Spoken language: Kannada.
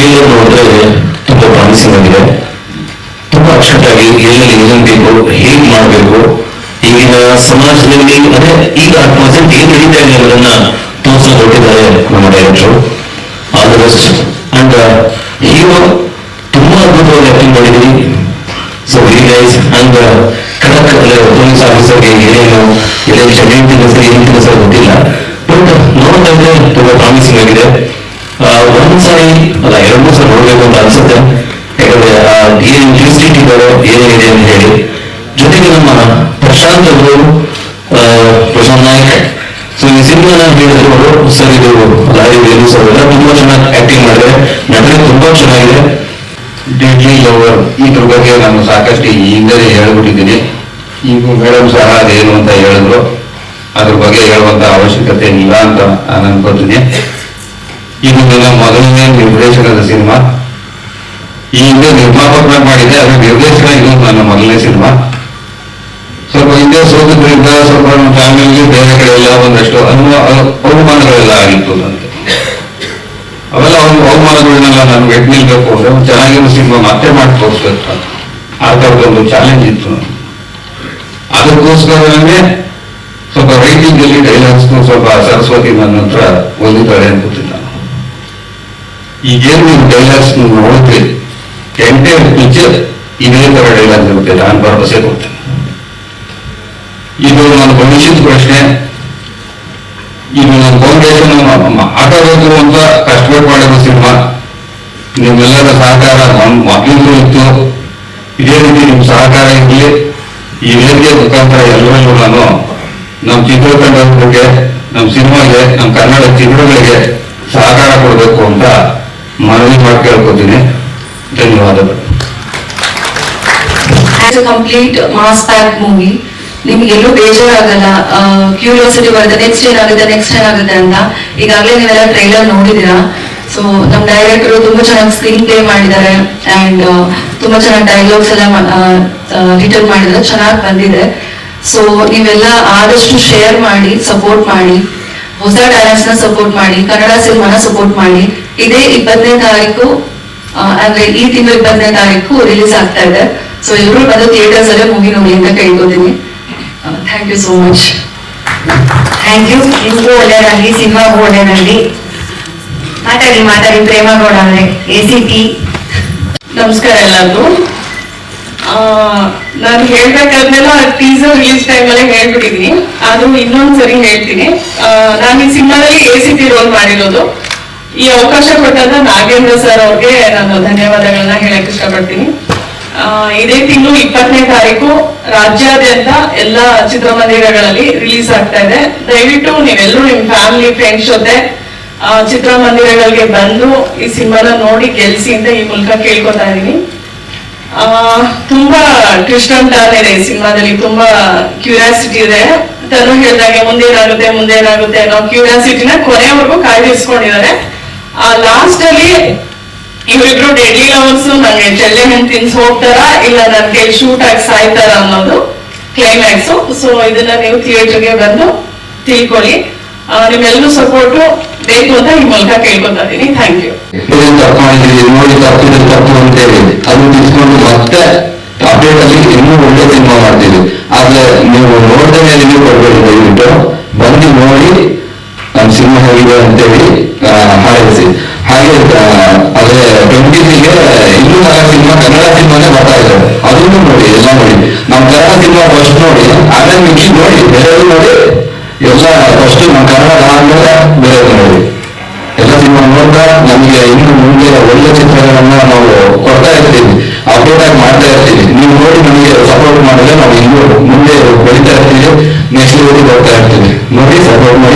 ಟ್ರೇಲರ್ ನೋಡಿದ್ರೆ ತುಂಬಾ ಪ್ರಾಮಿಸಿಂಗ್ ಆಗಿದೆ ತುಂಬಾ ಅಚ್ಚುಕಟ್ಟಾಗಿ ಎಲ್ಲೆಲ್ಲಿ ಏನೇನು ಬೇಕು ಹೇಗ್ ಮಾಡಬೇಕು ಈಗಿನ ಸಮಾಜದಲ್ಲಿ ಅದೇ ಈಗ ಪ್ರೆಸೆಂಟ್ ಏನು ನಡೀತಾ ಇದೆ ಅನ್ನೋದನ್ನ ತೋರಿಸಲು ಹೊರಟಿದ್ದಾರೆ ನಮ್ಮ director all the best and hero ತುಂಬಾ ಅದ್ಭುತವಾಗಿ ಆಕ್ಟಿಂಗ್ ಮಾಡಿದ್ದೀರಿ ಸೊ ವೆರಿ ನೈಸ್ ಅಂಡ್ ಖಡಕ್ ಪೊಲೀಸ್ ಆಫೀಸರ್ಗೆ ಏನೇನು ಎಲ್ಲೆಲ್ಲಿ ಏನ್ ತಿನ್ನಿಸ್ತಾರೆ ಏನ್ ತಿನ್ನಿಸ್ತಾರೆ ಗೊತ್ತಿಲ್ಲ ಬಟ್ ನೋಡ್ತಾ ಇದ್ರೆ ತುಂಬಾ ಪ್ರಾಮಿಸಿಂಗ್ ಆಗಿದೆ ಒಂದ್ ಸಾರಿ ಅಲ್ಲ ಎರಡು ಮೂರು ಸಲ ನೋಡ್ಬೇಕು ಅಂತ ಅನ್ಸುತ್ತೆ. ಯಾಕಂದ್ರೆ ಏನ್ ಇಂಟ್ರೆಸ್ಟ್ ಇಟ್ಟಿದ್ದಾರೋ ಏನೇನಿದೆ ಅಂತ ಹೇಳಿ. ಜೊತೆಗೆ ನಮ್ಮ ಪ್ರಶಾಂತ್ ಅವರು ಪ್ರಶಾಂತ್ ನಾಯಕ್. ಸೊ ಈ ಸಿನಿಮಾನ ಹೇಳಿದ್ರು ಅವರು, ಸರ್, ಇದು ಲೈವ್ ಏನು ಸರ್ ಎಲ್ಲ ತುಂಬಾ ಚೆನ್ನಾಗಿ ಆಕ್ಟಿಂಗ್ ಮಾಡಿದ್ರೆ ನಟನೆ ತುಂಬಾ ಚೆನ್ನಾಗಿದೆ. ಡೆಡ್ಲಿ ಲವರ್ ಇದ್ರ ಬಗ್ಗೆ ನಾನು ಸಾಕಷ್ಟು ಈಗಲೇ ಹೇಳ್ಬಿಟ್ಟಿದ್ದೀನಿ. ಈಗ ಮೇಡಮ್ ಸಹ ಅದೇನು ಅಂತ ಹೇಳಿದ್ರು. ಅದ್ರ ಬಗ್ಗೆ ಹೇಳುವಂತ ಅವಶ್ಯಕತೆ ಇಲ್ಲ ಅಂತ ನಾನು ಅನ್ಕೋತೀನಿ ಇದು ನನ್ನ ಮೊದಲನೇ ನಿರ್ದೇಶನದ ಸಿನಿಮಾ. ಈ ಹಿಂದೆ ನಿರ್ಮಾಪಕನಾಗಿ ಮಾಡಿದೆ ಅದು ನಿರ್ದೇಶನ ಇದು ನನ್ನ ಮೊದಲನೇ ಸಿನಿಮಾ. ಸ್ವಲ್ಪ ಹಿಂದೆ ಸೋತಿದ್ರಿಂದ ಸ್ವಲ್ಪ ನಮ್ಮ ಫ್ಯಾಮಿಲಿಗೆ ಬೇರೆ ಕಡೆ ಎಲ್ಲ ಒಂದಷ್ಟು ಅನುಮ ಅವಮಾನಗಳೆಲ್ಲ ಆಗಿತ್ತು ನನಗೆ ಅವೆಲ್ಲ ಒಂದು ಅವಮಾನಗಳನ್ನೆಲ್ಲ ನಾನು ಎಡ್ ನಿಲ್ಬೇಕು ಅಂದ್ರೆ ಒಂದು ಚೆನ್ನಾಗಿರೋ ಸಿನಿಮಾ ಮತ್ತೆ ಮಾಡಿ ತೋರಿಸ್ಬೇಕು ಆ ಥರದ ಒಂದು ಚಾಲೆಂಜ್ ಇತ್ತು ನನಗೆ. ಅದಕ್ಕೋಸ್ಕರನೇ ಸ್ವಲ್ಪ ರೈಟಿಂಗ್ ಅಲ್ಲಿ ಡೈಲಾಗ್ಸ್ ಸ್ವಲ್ಪ ಸರಸ್ವತಿ ನನ್ನ ಹತ್ರ ಓದಿದ್ದಾಳೆ ಅನ್ಕೋತೀನಿ. ಈಗೇನು ನೀವು ಡೈಲಾಗ್ಸ್ ನೀವು ನೋಡ್ತೀರಿ ಎಂಟೈರ್ ಪಿಕ್ಚರ್ ಇದೇ ತರ ಡೈಲಾಗ್ ಇರುತ್ತೆ ನಾನು ಭರವಸೆ ಕೊಡ್ತೇನೆ. ಇದು ನನ್ನ ಭವಿಷ್ಯದ ಪ್ರಶ್ನೆ. ಇದು ನನ್ನ ಫೌಂಡೇಶನ್ ಆಟೋಬೇಕು ಅಂತ ಕಷ್ಟಪಟ್ಟು ಮಾಡಿರೋ ಸಿನಿಮಾ. ನಿಮ್ಮೆಲ್ಲರ ಸಹಕಾರ ನಮ್ಮ ಮಕ್ಕಳಿಗೂ ಇತ್ತು. ಇದೇ ರೀತಿ ನಿಮ್ಮ ಸಹಕಾರ ಇರಲಿ. ಈ ವೇದಿಕೆ ಮುಖಾಂತರ ಎಲ್ಲರಿಗೂ ನಾನು ನಮ್ಮ ಚಿತ್ರತಂಡದ ಬಗ್ಗೆ, ನಮ್ಮ ಸಿನಿಮಾಗೆ, ನಮ್ಮ ಕನ್ನಡ ಚಿತ್ರಗಳಿಗೆ ಸಹಕಾರ ಕೊಡಬೇಕು ಅಂತ ಮನವಿ ಮಾಡಿ ಕೇಳ್ಕೊತೀನಿ. ಧನ್ಯವಾದಗಳು. ಕಂಪ್ಲೀಟ್ ಮಾಸ್ ಪ್ಯಾಕ್ ಮೂವಿ ನಿಮ್ಗೆ ಎಲ್ಲೂ ಬೇಜಾರಾಗಲ್ಲ. ಕ್ಯೂರಿಯಾಸಿಟಿ ಬರುತ್ತೆ. ನೆಕ್ಸ್ಟ್ ಏನಾಗುತ್ತೆ? ನೆಕ್ಸ್ಟ್ ಏನಾಗುತ್ತೆ ಅಂತ. ಈಗಾಗಲೇ ನೀವೆಲ್ಲ ಟ್ರೈಲರ್ ನೋಡಿದೀರಾ ಸೊ ನಮ್ಮ ಡೈರೆಕ್ಟರ್ ತುಂಬಾ ಚೆನ್ನಾಗಿ ಸ್ಕ್ರೀನ್ ಪ್ಲೇ ಮಾಡಿದ್ದಾರೆ ಅಂಡ್ ತುಂಬಾ ಚೆನ್ನಾಗಿ ಡೈಲಾಗ್ಸ್ ಎಲ್ಲ ರಿಟರ್ನ್ ಮಾಡಿದ್ದಾರೆ. ಚೆನ್ನಾಗಿ ಬಂದಿದೆ. ಸೊ ನೀವೆಲ್ಲ ಆದಷ್ಟು ಶೇರ್ ಮಾಡಿ ಸಪೋರ್ಟ್ ಮಾಡಿ, ಹೊಸ ಟ್ಯಾಲೆಂಟ್ಸ್ನ ಸಪೋರ್ಟ್ ಮಾಡಿ, ಕನ್ನಡ ಸಿನಿಮಾನ ಸಪೋರ್ಟ್ ಮಾಡಿ. ಇದೇ ಇಪ್ಪತ್ತನೇ ತಾರೀಕು ಅಂದ್ರೆ ಈ ತಿಂಗಳು ಇಪ್ಪತ್ತನೇ ತಾರೀಕು ರಿಲೀಸ್ ಆಗ್ತಾ ಇದೆ. ಸೊ ಎಲ್ಲರೂ ಬಂದು ಥಿಯೇಟರ್ಸ್ ಅಲ್ಲೇ ಮೂವಿ ನೋಡಿ ಅಂತ ಕೇಳ್ಕೊತೀನಿ. Thank you so much thank you ನಿಮಗೂ ಒಳ್ಳೆಯದಾಗಲಿ ಸಿನಿಮಾ ಒಳ್ಳೆಯದಾಗಲಿ ಮಾತಾಡಿ ಮಾತಾಡಿ ಪ್ರೇಮಗೌಡ ಅವರೇ ಎ ಸಿ ಟಿ ನಮಸ್ಕಾರ ಎಲ್ಲರಿಗೂ. ನಾನು ಹೇಳ್ಬೇಕಾದ್ಮೇಲೆ ಟೀಸರ್ ರಿಲೀಸ್ ಟೈಮ್ ಅಲ್ಲೇ ಹೇಳ್ಬಿಟ್ಟಿದೀನಿ ಆದ್ರೂ ಇನ್ನೊಂದ್ಸರಿ ಹೇಳ್ತೀನಿ. ನಾನು ಈ ಸಿನಿಮಾದಲ್ಲಿ ಎ ಸಿ ಟಿ ರೋಲ್ ಮಾಡಿರೋದು. ಈ ಅವಕಾಶ ಕೊಟ್ಟಂತ ನಾಗೇಂದ್ರ ಸರ್ ಅವ್ರಿಗೆ ನಾನು ಧನ್ಯವಾದಗಳನ್ನ ಹೇಳಕ್ ಇಷ್ಟಪಡ್ತೀನಿ. ಇದೇ ತಿಂಗಳು ಇಪ್ಪತ್ತನೇ ತಾರೀಕು ರಾಜ್ಯಾದ್ಯಂತ ಎಲ್ಲ ಚಿತ್ರಮಂದಿರಗಳಲ್ಲಿ ರಿಲೀಸ್ ಆಗ್ತಾ ಇದೆ. ದಯವಿಟ್ಟು ನೀವೆಲ್ಲರೂ ನಿಮ್ ಫ್ಯಾಮಿಲಿ ಫ್ರೆಂಡ್ಸ್ ಜೊತೆ ಚಿತ್ರಮಂದಿರಗಳಿಗೆ ಬಂದು ಈ ಸಿನಿಮಾನ ನೋಡಿ ಗೆಲ್ಸಿ ಅಂತ ಈ ಮೂಲಕ ಕೇಳ್ಕೊತಾ ಇದೀನಿ ಆ, ತುಂಬಾ ಟ್ವಿಸ್ಟ್ ಅಂತ ಇದೆ ಈ ಸಿನಿಮಾದಲ್ಲಿ. ತುಂಬಾ ಕ್ಯೂರಿಯಾಸಿಟಿ ಇದೆ. ತನು ಹೇಳಿದಾಗೆ ಮುಂದೇನಾಗುತ್ತೆ ಮುಂದೇನಾಗುತ್ತೆ ಅನ್ನೋ ಕ್ಯೂರಿಯಾಸಿಟಿನ ಕೊನೆವರೆಗೂ ಕಾಯ್ದಿರಿಸ್ಕೊಂಡಿದ್ದಾರೆ. ಆ ಲಾಸ್ಟ್ ಅಲ್ಲಿ ಇವರಿಬ್ರು ಡೆಡ್ಲಿ ಲವರ್ಸ್ ನನಗೆ ಚೆಲ್ಲೆ ಹಣ್ಣು ತಿನ್ಸ್ ಹೋಗ್ತಾರಾ ಇಲ್ಲ ನನಗೆ ಶೂಟ್ ಆಗಿ ಸಾಯ್ತಾರ ಅನ್ನೋದು ಕ್ಲೈಮ್ಯಾಕ್ಸ್ ಸೊ ಇದನ್ನ ನೀವು ಥಿಯೇಟರ್ಗೆ ಬಂದು ತಿಳ್ಕೊಳ್ಳಿ. ನಿಮ್ಮೆಲ್ಲರೂ ಸಪೋರ್ಟು ಬೇಕು ಅಂತ ಈ ಮೂಲಕ ಕೇಳ್ಕೊತಾ ಇದೀನಿ ಥ್ಯಾಂಕ್ ಯು ನೋಡಿ ಅದು ಇನ್ನೂ ಮಾಡ್ತೀವಿ. ನೀವು ಮೇಲೆ ಬಂದು ನೋಡಿ ನಮ್ಮ ಸಿನಿಮಾ ಹೇಗಿದೆ ಅಂತೇಳಿ. ಹಾರೈಸಿ ಹಾಗೆ ಅದೇ ಟ್ವೆಂಟಿ ತ್ರೀಗೆ ಇನ್ನೂ ನಾಲ್ಕು ಸಿನಿಮಾ, ಕನ್ನಡ ಸಿನಿಮಾನೇ ಬರ್ತಾ ಇದ್ದಾರೆ ಅದನ್ನು ನೋಡಿ, ಎಲ್ಲ ನೋಡಿ. ನಮ್ಮ ಕನ್ನಡ ಸಿನಿಮಾ ಫಸ್ಟ್ ನೋಡಿ ಆಮೇಲೆ ಮಿಕ್ಕಿ ನೋಡಿ ಬೇರೆ ನೋಡಿ, ಎಲ್ಲ ಫಸ್ಟ್ ನಮ್ಮ ಕನ್ನಡ ಆದ್ಮೇಲೆ ಬೇರೆ ನೋಡಿ. ಎಲ್ಲ ಸಿನಿಮಾ ನೋಡ್ತಾ, ನಮಗೆ ಇನ್ನು ಮುಂದೆ ಒಳ್ಳೆ ಚಿತ್ರಗಳನ್ನ ನಾವು ಕೊಡ್ತಾ ಇರ್ತೀವಿ. ಅಪ್ಡೇಟ್ ಆಗಿ ಮಾಡ್ತಾ ಇರ್ತೀವಿ. ನೀವು ನೋಡಿ, ನಮಗೆ ಸಪೋರ್ಟ್ ಮಾಡಿದ್ರೆ ನಾವು ಇನ್ನೂ ಮುಂದೆ ಬೆಳಿತಾ ಇರ್ತೀವಿ. ನೆಕ್ಸ್ಟ್ ಲೆವೆಲ್ ಬರ್ತಾ ಇರ್ತೀವಿ. ನೋಡಿ ಸಪೋರ್ಟ್ ಮಾಡಿ.